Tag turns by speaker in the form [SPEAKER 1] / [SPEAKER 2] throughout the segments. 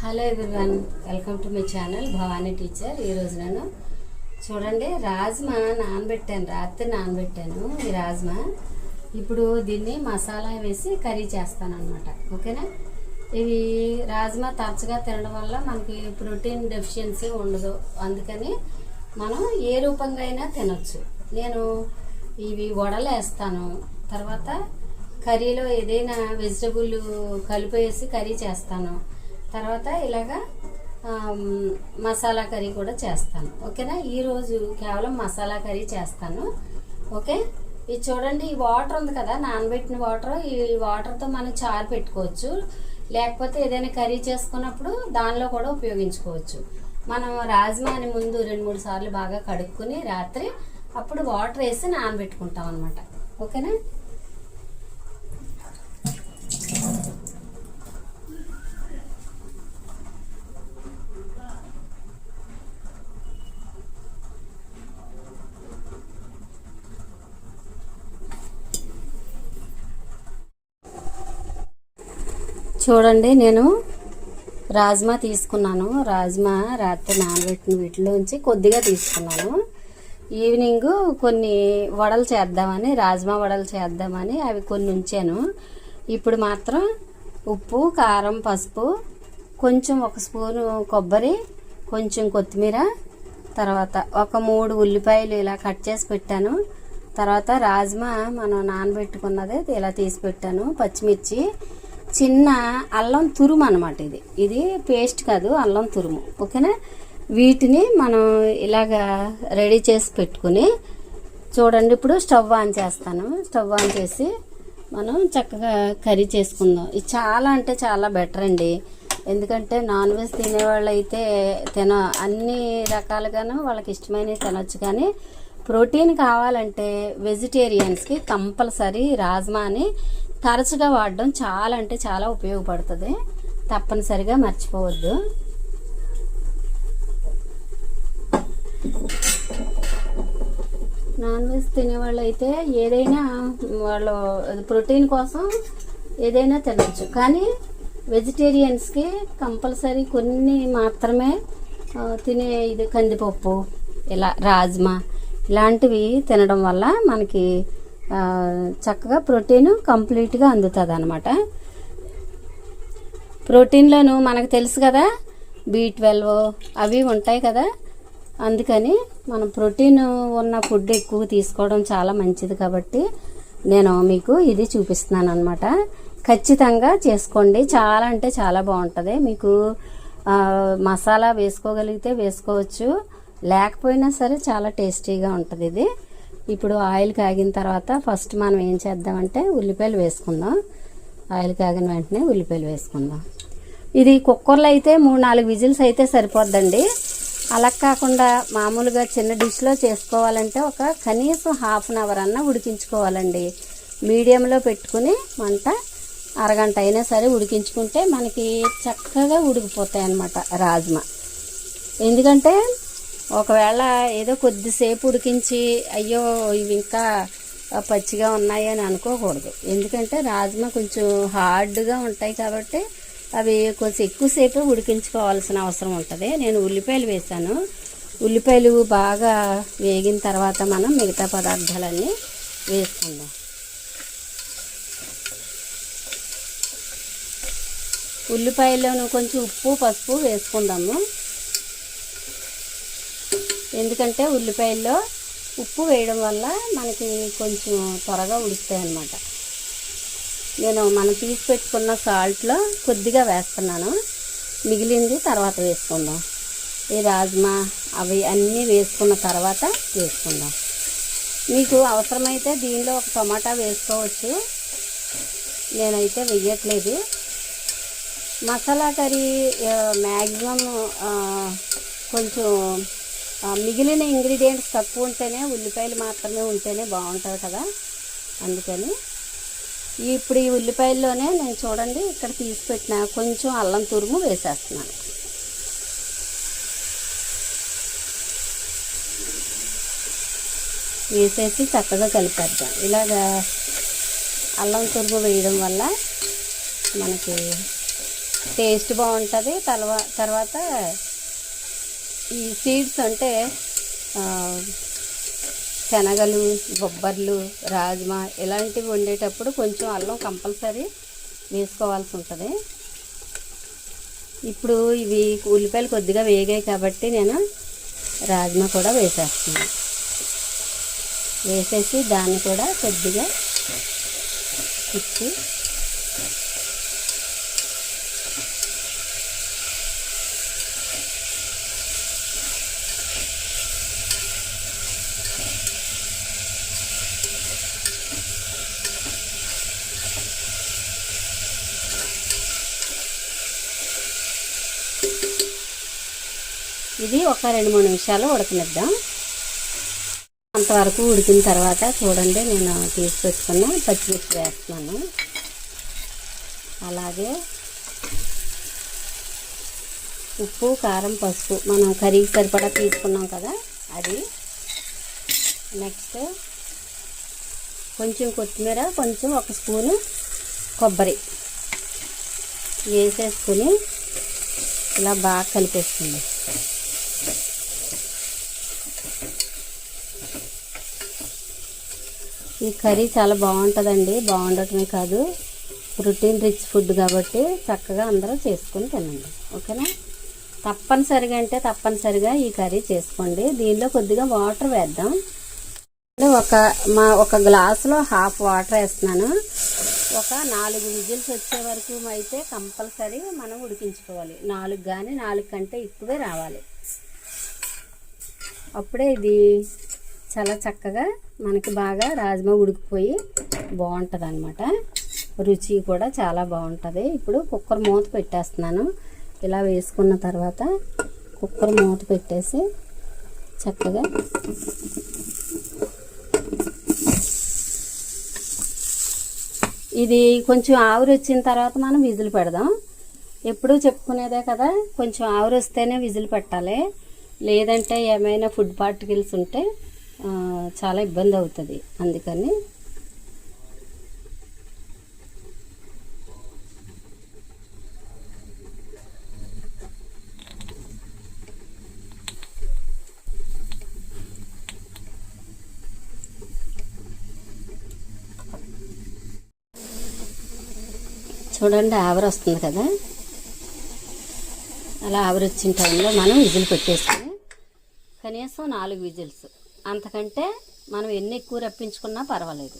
[SPEAKER 1] Hello everyone welcome to my channel Bhavani teacher. ఈరోజు నేను చూడండి రాజ్మా నానబెట్టాను రాత్రి నానబెట్టాను ఈ రాజ్మా. ఇప్పుడు దీన్ని మసాలా వేసి కర్రీ చేస్తాను అనమాట ఓకేనా? ఇవి రాజ్మా తరచుగా తినడం వల్ల మనకి ప్రోటీన్ డెఫిషియన్సీ ఉండదు. అందుకని మనం ఏ రూపంగా అయినా తినచ్చు. నేను ఇవి వడలు వేస్తాను తర్వాత కర్రీలో ఏదైనా వెజిటబుల్ కలిపేసి కర్రీ చేస్తాను. తర్వాత ఇలాగా మసాలా కర్రీ కూడా చేస్తాను. ఓకేనా? ఈరోజు కేవలం మసాలా కర్రీ చేస్తాను. ఓకే? ఇది చూడండి ఈ వాటర్ ఉంది కదా నానబెట్టిన వాటర్ ఈ వాటర్తో మనం చారు పెట్టుకోవచ్చు. లేకపోతే ఏదైనా కర్రీ చేసుకున్నప్పుడు దానిలో కూడా ఉపయోగించుకోవచ్చు. మనం రాజ్మాని ముందు రెండు మూడు సార్లు బాగా కడుక్కుని రాత్రి అప్పుడు వాటర్ వేసి నానబెట్టుకుంటాం అనమాట ఓకేనా? చూడండి నేను రాజ్మా తీసుకున్నాను. రాజ్మా రాత్రి నానబెట్టిన వీటిలోంచి కొద్దిగా తీసుకున్నాను. ఈవినింగ్ కొన్ని వడలు చేద్దామని రాజ్మా వడలు చేద్దామని అవి కొన్ని ఉంచాను. ఇప్పుడు మాత్రం ఉప్పు కారం పసుపు కొంచెం ఒక స్పూను కొబ్బరి కొంచెం కొత్తిమీర తర్వాత ఒక మూడు ఉల్లిపాయలు ఇలా కట్ చేసి పెట్టాను. తర్వాత రాజ్మా మనం నానబెట్టుకున్నది ఇలా తీసి పెట్టాను. పచ్చిమిర్చి చిన్న అల్లం తురుము అనమాట ఇది. ఇది పేస్ట్ కాదు అల్లం తురుము. ఓకేనా? వీటిని మనం ఇలాగా రెడీ చేసి పెట్టుకుని చూడండి ఇప్పుడు స్టవ్ ఆన్ చేస్తాను. స్టవ్ ఆన్ చేసి మనం చక్కగా కర్రీ చేసుకుందాం. ఇది చాలా అంటే చాలా బెటర్ అండి. ఎందుకంటే నాన్ వెజ్ తినేవాళ్ళు అయితే తిన అన్ని రకాలుగాను వాళ్ళకి ఇష్టమైనవి తినొచ్చు కానీ ప్రోటీన్ కావాలంటే వెజిటేరియన్స్కి కంపల్సరీ రాజ్మాని తరచుగా వాడడం చాలా అంటే చాలా ఉపయోగపడుతుంది. తప్పనిసరిగా మర్చిపోవద్దు. నాన్ వెజ్ తినేవాళ్ళు అయితే ఏదైనా వాళ్ళు ప్రోటీన్ కోసం ఏదైనా తినచ్చు. కానీ వెజిటేరియన్స్కి కంపల్సరీ కొన్ని మాత్రమే తినే ఇది కందిపప్పు ఇలా రాజ్మా ఇలాంటివి తినడం వల్ల మనకి చక్కగా ప్రోటీన్ కంప్లీట్గా అందుతుంది అనమాట ప్రోటీన్లను మనకు తెలుసు కదా బీ ట్వెల్వ్ అవి ఉంటాయి కదా అందుకని మనం ప్రోటీన్ ఉన్న ఫుడ్ ఎక్కువ తీసుకోవడం చాలా మంచిది కాబట్టి నేను మీకు ఇది చూపిస్తున్నాను అనమాట ఖచ్చితంగా చేసుకోండి. చాలా అంటే చాలా బాగుంటుంది. మీకు మసాలా వేసుకోగలిగితే వేసుకోవచ్చు. లేకపోయినా సరే చాలా టేస్టీగా ఉంటుంది ఇది. ఇప్పుడు ఆయిల్ కాగిన తర్వాత ఫస్ట్ మనం ఏం చేద్దామంటే ఉల్లిపాయలు వేసుకుందాం. ఆయిల్ కాగిన వెంటనే ఉల్లిపాయలు వేసుకుందాం. ఇది కుక్కర్లో అయితే మూడు నాలుగు విజిల్స్ అయితే సరిపోద్దండి. అలా కాకుండా మామూలుగా చిన్న డిష్లో చేసుకోవాలంటే ఒక కనీసం హాఫ్ అన్ అవర్ అన్న ఉడికించుకోవాలండి. మీడియంలో పెట్టుకుని మంట అరగంట అయినా సరే ఉడికించుకుంటే మనకి చక్కగా ఉడికిపోతాయి అన్నమాట రాజ్మా. ఎందుకంటే ఒకవేళ ఏదో కొద్దిసేపు ఉడికించి అయ్యో ఇవి ఇంకా పచ్చిగా ఉన్నాయి అని అనుకోకూడదు. ఎందుకంటే రాజ్మా కొంచెం హార్డ్గా ఉంటాయి కాబట్టి అవి కొంచెం ఎక్కువసేపు ఉడికించుకోవాల్సిన అవసరం ఉంటుంది. నేను ఉల్లిపాయలు వేసాను ఉల్లిపాయలు బాగా వేగిన తర్వాత మనం మిగతా పదార్థాలన్నీ వేసుకుందాం. ఉల్లిపాయలోను కొంచెం ఉప్పు పసుపు వేసుకుందాము. ఎందుకంటే ఉల్లిపాయల్లో ఉప్పు వేయడం వల్ల మనకి కొంచెం త్వరగా ఉడుకుతాయి అన్నమాట నేను మనం తీసి పెట్టుకున్న సాల్ట్లో కొద్దిగా వేస్తున్నాను. మిగిలింది తర్వాత వేసుకుందాం. ఈ రాజ్మా అవి అన్నీ వేసుకున్న తర్వాత వేసుకుందాం. మీకు అవసరమైతే దీనిలో ఒక టమాటా వేసుకోవచ్చు. నేనైతే వెయ్యట్లేదు మసాలా కర్రీ మ్యాక్సిమం కొంచెం మిగిలిన ఇంగ్రీడియంట్స్ తక్కువ ఉంటేనే ఉల్లిపాయలు మాత్రమే ఉంటేనే బాగుంటుంది కదా. అందుకని ఇప్పుడు ఈ ఉల్లిపాయల్లోనే నేను చూడండి ఇక్కడ తీసిపెట్టిన కొంచెం అల్లం తురుము వేసేస్తున్నాను. వేసేసి చక్కగా కలిపేద్దాం. ఇలాగా అల్లం తురుము వేయడం వల్ల మనకి టేస్ట్ బాగుంటుంది. తర్వా తర్వాత ఈ సీడ్స్ అంటే శనగలు బొబ్బర్లు రాజ్మా ఇలాంటివి వండేటప్పుడు కొంచెం అల్లం కంపల్సరీ వేసుకోవాల్సి ఉంటుంది. ఇప్పుడు ఇవి ఉల్లిపాయలు కొద్దిగా వేగాయి కాబట్టి నేను రాజ్మా కూడా వేసేస్తున్నాను. వేసేసి దాన్ని కూడా కొద్దిగా ఇచ్చి ఇది ఒక రెండు మూడు నిమిషాలు ఉడకనిద్దాం. అంతవరకు ఉడికిన తర్వాత చూడండి నేను తీసుకొచ్చుకున్న పచ్చిమిర్చి వేస్తున్నాను. అలాగే ఉప్పు కారం పసుపు మనం కర్రీకి సరిపడా తీసుకున్నాం కదా అది. నెక్స్ట్ కొంచెం కొత్తిమీర కొంచెం ఒక స్పూను కొబ్బరి వేసేసుకుని ఇలా బాగా కలిపేస్తుంది ఈ కర్రీ చాలా బాగుంటుందండి. బాగుండటమే కాదు. ప్రోటీన్ రిచ్ ఫుడ్ కాబట్టి చక్కగా అందరూ చేసుకొని తినండి. ఓకేనా? తప్పనిసరిగా అంటే తప్పనిసరిగా ఈ కర్రీ చేసుకోండి. దీనిలో కొద్దిగా వాటర్ వేద్దాం. ఒక మా ఒక గ్లాసులో హాఫ్ వాటర్ వేస్తున్నాను. ఒక నాలుగు విజిల్స్ వచ్చే వరకు అయితే కంపల్సరీ మనం ఉడికించుకోవాలి. నాలుగు కానీ నాలుగు కంటే ఎక్కువే రావాలి. అప్పుడే ఇది చాలా చక్కగా మనకి బాగా రాజ్మా ఉడికిపోయి బాగుంటుంది అనమాట రుచి కూడా చాలా బాగుంటుంది. ఇప్పుడు కుక్కర్ మూత పెట్టేస్తున్నాను. ఇలా వేసుకున్న తర్వాత కుక్కర్ మూత పెట్టేసి చక్కగా ఇది కొంచెం ఆవిరి వచ్చిన తర్వాత మనం విజిల్ పెడదాం. ఎప్పుడూ చెప్పుకునేదే కదా కొంచెం ఆవిరి వస్తేనే విజిల్ పెట్టాలి. లేదంటే ఏమైనా ఫుడ్ పార్టికల్స్ ఉంటే చాలా ఇబ్బంది అవుతుంది. అందుకని చూడండి ఆవిరి వస్తుంది కదా? అలా ఆవిరి వచ్చిన టైంలో మనం విజిల్ పెట్టేసుకుని కనీసం నాలుగు విజిల్స్. అంతకంటే మనం ఎన్ని ఎక్కువ రప్పించుకున్నా పర్వాలేదు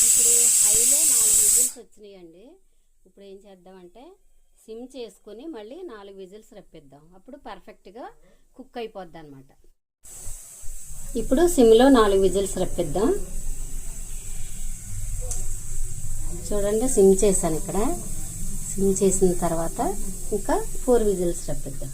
[SPEAKER 1] ఇప్పుడు హైలో నాలుగు విజిల్స్ వచ్చినాయండి. ఇప్పుడు ఏం చేద్దామంటే సిమ్ చేసుకొని మళ్ళీ నాలుగు విజిల్స్ రప్పిద్దాం. అప్పుడు పర్ఫెక్ట్గా కుక్ అయిపోద్ది అనమాట ఇప్పుడు సిమ్లో నాలుగు విజిల్స్ రప్పిద్దాం. చూడండి సిమ్ చేశాను ఇక్కడ. సిమ్ చేసిన తర్వాత ఇంకా ఫోర్ విజిల్స్ రప్పిద్దాం.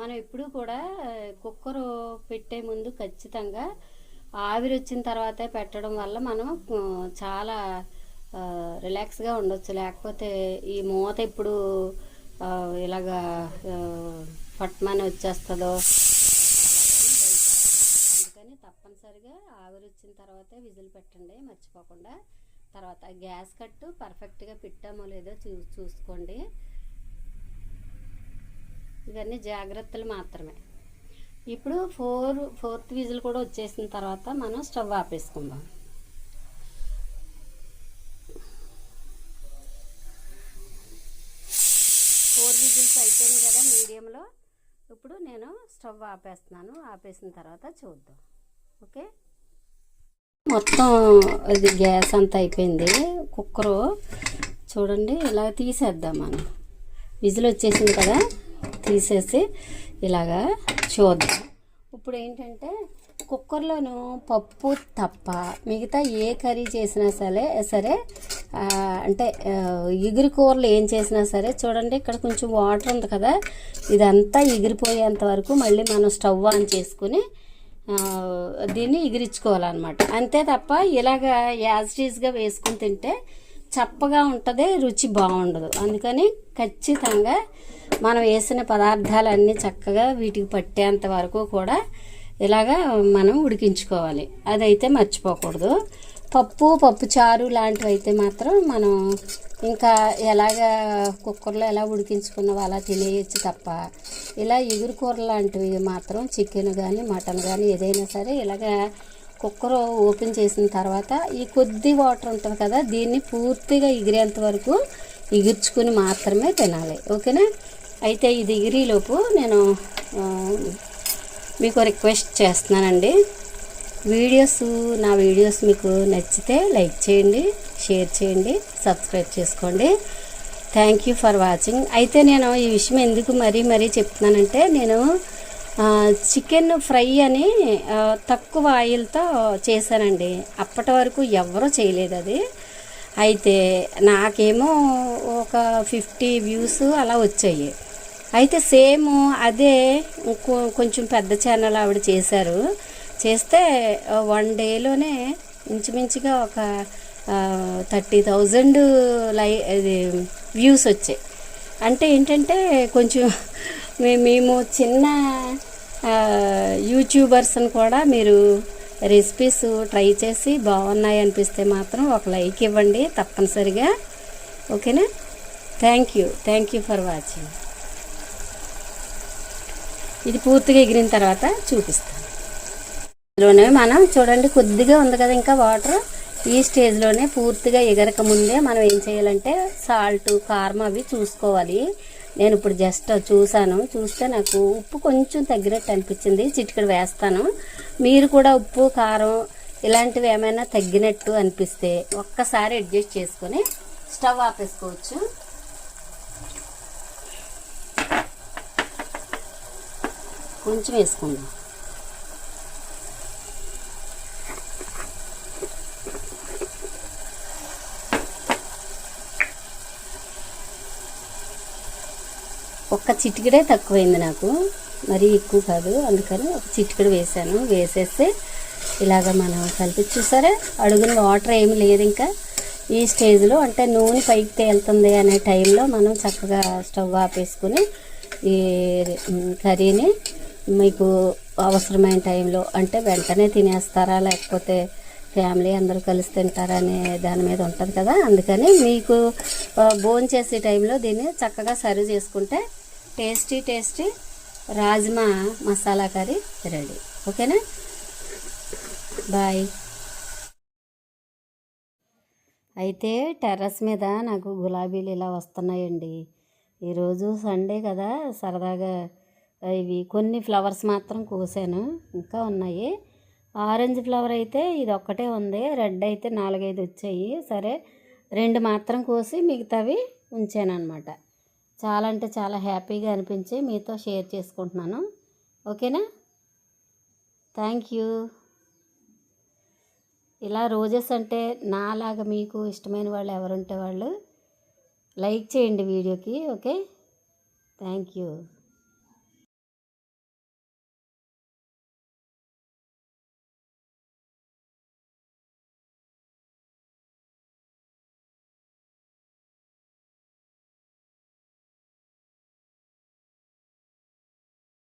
[SPEAKER 1] మనం ఎప్పుడు కూడా కుక్కర్ పెట్టే ముందు ఖచ్చితంగా ఆవిరి వచ్చిన తర్వాతే పెట్టడం వల్ల మనం చాలా రిలాక్స్గా ఉండొచ్చు. లేకపోతే ఈ మూత ఎప్పుడు ఇలాగా పట్మని వచ్చేస్తుందో అందుకని తప్పనిసరిగా ఆవిరి వచ్చిన తర్వాతే విజిల్ పెట్టండి మర్చిపోకుండా. తర్వాత గ్యాస్ కట్టు పర్ఫెక్ట్గా పెట్టామో లేదో చూ చూసుకోండి. ఇవన్నీ జాగ్రత్తలు మాత్రమే. ఇప్పుడు ఫోర్ ఫోర్త్ విజిల్ కూడా వచ్చేసిన తర్వాత మనం స్టవ్ ఆపేసుకుందాం. ఫోర్ విజిల్స్ అయిపోయింది కదా మీడియంలో. ఇప్పుడు నేను స్టవ్ ఆపేస్తున్నాను. ఆపేసిన తర్వాత చూద్దాం. ఓకే? మొత్తం అది గ్యాస్ అంతా అయిపోయింది. కుక్కరు చూడండి ఇలా తీసేద్దాం మనం. విజిల్ వచ్చేసింది కదా. తీసేసి ఇలాగా చూద్దాం. ఇప్పుడు ఏంటంటే కుక్కర్లోను పప్పు తప్ప మిగతా ఏ కర్రీ చేసినా సరే సరే అంటే ఎగిరి కూరలు ఏం చేసినా సరే చూడండి ఇక్కడ కొంచెం వాటర్ ఉంది కదా ఇదంతా ఎగిరిపోయేంత వరకు మళ్ళీ మనం స్టవ్ ఆన్ చేసుకుని దీన్ని ఎగిరించుకోవాలన్నమాట అంతే తప్ప ఇలాగ యాజ్ టీజ్గా వేసుకుని తింటే చప్పగా ఉంటుంది రుచి బాగుండదు. అందుకని ఖచ్చితంగా మనం వేసిన పదార్థాలన్నీ చక్కగా వీటికి పట్టేంత వరకు కూడా ఇలాగా మనం ఉడికించుకోవాలి. అదైతే మర్చిపోకూడదు. పప్పు పప్పు చారు లాంటివి అయితే మాత్రం మనం ఇంకా ఎలాగ కుక్కర్లో ఎలా ఉడికించుకున్నావో అలా తినేయచ్చు తప్ప ఇలా ఎగురు కూర లాంటివి మాత్రం చికెన్ కానీ మటన్ కానీ ఏదైనా సరే ఇలాగ కుక్కర్ ఓపెన్ చేసిన తర్వాత ఈ కొద్ది వాటర్ ఉంటుంది కదా దీన్ని పూర్తిగా ఎగిరేంత వరకు ఎగిర్చుకుని మాత్రమే తినాలి. ఓకేనా? అయితే ఇది ఎగిరిలోపు నేను మీకు రిక్వెస్ట్ చేస్తున్నానండి. వీడియోస్ నా వీడియోస్ మీకు నచ్చితే లైక్ చేయండి షేర్ చేయండి సబ్స్క్రైబ్ చేసుకోండి. Thank you for watching. అయితే నేను ఈ విషయం ఎందుకు మరీ మరీ చెప్తున్నానంటే నేను చికెన్ ఫ్రై అని తక్కువ ఆయిల్తో చేశానండి. అప్పటి వరకు ఎవరూ చేయలేదు అది. అయితే నాకేమో ఒక ఫిఫ్టీ వ్యూస్ అలా వచ్చాయి. అయితే సేమ్ అదే ఇంకో కొంచెం పెద్ద ఛానల్ ఆవిడ చేశారు. చేస్తే వన్ డేలోనే ఇంచుమించుగా ఒక థర్టీ థౌజండ్ లై అది వ్యూస్ వచ్చాయి. అంటే ఏంటంటే కొంచెం మేము చిన్న యూట్యూబర్స్ని కూడా మీరు రెసిపీస్ ట్రై చేసి బాగున్నాయి అనిపిస్తే మాత్రం ఒక లైక్ ఇవ్వండి తప్పనిసరిగా. ఓకేనా? Thank you thank you for watching ఇది పూర్తిగా ఎగిరిన తర్వాత చూపిస్తాను. ఇందులోనే మనం చూడండి కొద్దిగా ఉంది కదా ఇంకా వాటర్. ఈ స్టేజ్లోనే పూర్తిగా ఎగరక ముందే మనం ఏం చేయాలంటే సాల్ట్ కారం అవి చూసుకోవాలి. నేను ఇప్పుడు జస్ట్ చూశాను. చూస్తే నాకు ఉప్పు కొంచెం తగ్గినట్టు అనిపించింది. చిటికడు వేస్తాను. మీరు కూడా ఉప్పు కారం ఇలాంటివి ఏమైనా తగ్గినట్టు అనిపిస్తే ఒక్కసారి అడ్జస్ట్ చేసుకొని స్టవ్ ఆపేసుకోవచ్చు. కొంచెం వేసుకుందాం. ఒక్క చిటికడే తక్కువైంది నాకు. మరీ ఎక్కువ కాదు. అందుకని ఒక చిటికడ వేసాను వేసేస్తే ఇలాగ మనం కలిపి చూసారా? అడుగున వాటర్ ఏమి లేదు ఇంకా. ఈ స్టేజ్లో అంటే నూనె పైకి తేలుతుంది అనే టైంలో మనం చక్కగా స్టవ్ ఆపేసుకుని ఈ కర్రీని మీకు అవసరమైన టైంలో అంటే వెంటనే తినేస్తారా? లేకపోతే ఫ్యామిలీ అందరూ కలిసి తింటారా అనే దాని మీద ఉంటుంది కదా. అందుకని మీకు భోజనం చేసే టైంలో దీన్ని చక్కగా సర్వ్ చేసుకుంటే tasty tasty rajma masala curry ready. ఓకేనా? బాయ్. అయితే టెర్రస్ మీద నాకు గులాబీలు ఇలా వస్తున్నాయండి. ఈరోజు సండే కదా సరదాగా ఇవి కొన్ని ఫ్లవర్స్ మాత్రం కోసాను. ఇంకా ఉన్నాయి. ఆరెంజ్ ఫ్లవర్ అయితే ఇది ఒక్కటే ఉంది. రెడ్ అయితే నాలుగైదు వచ్చాయి. సరే రెండు మాత్రం కోసి మిగతావి ఉంచాను అనమాట చాలా అంటే చాలా హ్యాపీగా అనిపించి మీతో షేర్ చేసుకుంటున్నాను. ఓకేనా? Thank you. ఇలా రోజెస్ అంటే నాలాగా మీకు ఇష్టమైన వాళ్ళు ఎవరుంటే వాళ్ళు లైక్ చేయండి వీడియోకి ఓకే? Thank you.